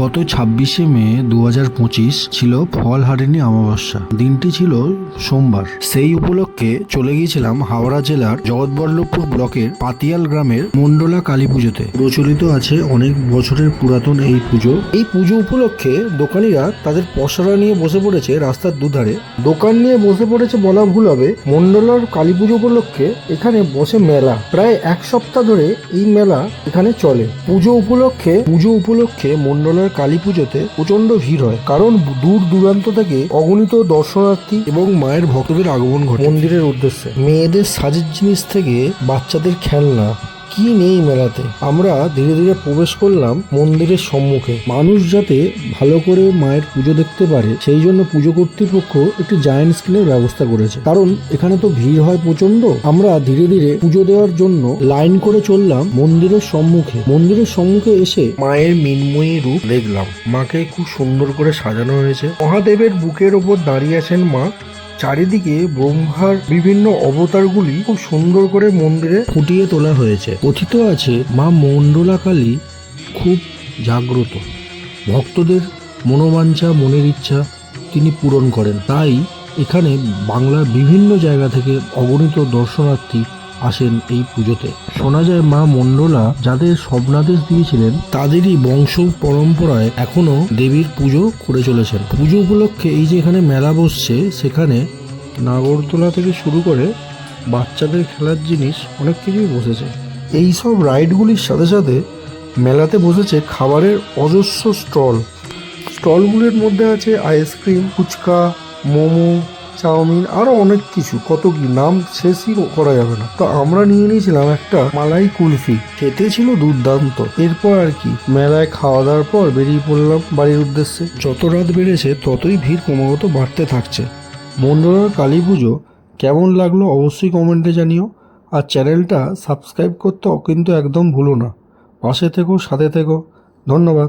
গত ছাব্বিশে মে দু হাজার পঁচিশ ছিল ফল হারিনি অমাবস্যা। দিনটি ছিল সোমবার। সেই উপলক্ষে চলে গিয়েছিলাম হাওড়া জেলার জগৎবল্লভপুর ব্লকের পাতিয়াল গ্রামের মন্ডলা কালী পুজোতে। প্রচলিত আছে অনেক বছরের পুরাতন এই পুজো। এই পুজো উপলক্ষে দোকানিরা তাদের পসরা নিয়ে বসে পড়েছে রাস্তার দুধারে। দোকান নিয়ে বসে পড়েছে বলা ভুল হবে মন্ডলার কালী পুজো উপলক্ষে এখানে বসে মেলা। প্রায় এক সপ্তাহ ধরে এই মেলা এখানে চলে। পুজো উপলক্ষে পুজো উপলক্ষে মন্ডলার কালী পুজোতে প্রচণ্ড ভিড় হয়। কারণ দূর দূরান্ত থেকে অগণিত দর্শনার্থী এবং মায়ের ভক্তদের আগমন ঘটে। মন্দিরের উদ্দেশ্যে মেয়েদের সাজের জিনিস থেকে বাচ্চাদের খেলনা কি নেই মেলাতে? আমরা ধীরে ধীরে প্রবেশ করলাম মন্দিরের সম্মুখে। মানুষ যাতে ভালো করে মায়ের পুজো দেখতে পারে, সেই জন্য পুজো কর্তৃপক্ষ একটি জায়ান্ট স্ক্রিনের ব্যবস্থা করেছে। কারণ এখানে তো ভিড় হয় প্রচণ্ড আমরা ধীরে ধীরে পুজো দেওয়ার জন্য লাইন করে চললাম মন্দিরের সম্মুখে। মন্দিরের সম্মুখে এসে মায়ের মিনময়ী রূপ দেখলাম। মাকে খুব সুন্দর করে সাজানো হয়েছে। মহাদেবের বুকের ওপর দাঁড়িয়ে আছেন মা। চারিদিকে ব্রহ্মার বিভিন্ন অবতারগুলি খুব সুন্দর করে মন্দিরে ফুটিয়ে তোলা হয়েছে। কথিত আছে, মা মণ্ডলা কালী খুব জাগ্রত। ভক্তদের মনোবাঞ্ছা, মনের ইচ্ছা তিনি পূরণ করেন। তাই এখানে বাংলার বিভিন্ন জায়গা থেকে অগণিত দর্শনার্থী আসেন এই পুজোতে। শোনা যায় মা মণ্ডলা যাদের স্বপ্নাদেশ দিয়েছিলেন, তাদেরই বংশ পরম্পরায় এখনও দেবীর পুজো করে চলেছেন। পুজো উপলক্ষে এই যে এখানে মেলা বসছে, সেখানে নাগরদোলা থেকে শুরু করে বাচ্চাদের খেলার জিনিস অনেক কিছুই বসেছে। এই সব রাইডগুলির সাথে সাথে মেলাতে বসেছে খাবারের অজস্র স্টল। স্টলগুলির মধ্যে আছে আইসক্রিম, ফুচকা, মোমো চাউমিন আরও অনেক কিছু। কত কি নাম শেষই করা যাবে না। তো আমরা নিয়ে নিয়েছিলাম একটা মালাই কুলফি। খেতে ছিল দুর্দান্ত। এরপর আর কি, মেলায় খাওয়া দাওয়ার পর বেরিয়ে পড়লাম বাড়ির উদ্দেশ্যে। যত রাত বেড়েছে, ততই ভিড় ক্রমাগত বাড়তে থাকছে। মন্ডলার কালী পুজো কেমন লাগল অবশ্যই কমেন্টে জানিও। আর চ্যানেলটা সাবস্ক্রাইব করতে কিন্তু একদম ভুলো না। পাশে থেকো, সাথে থেকো। ধন্যবাদ।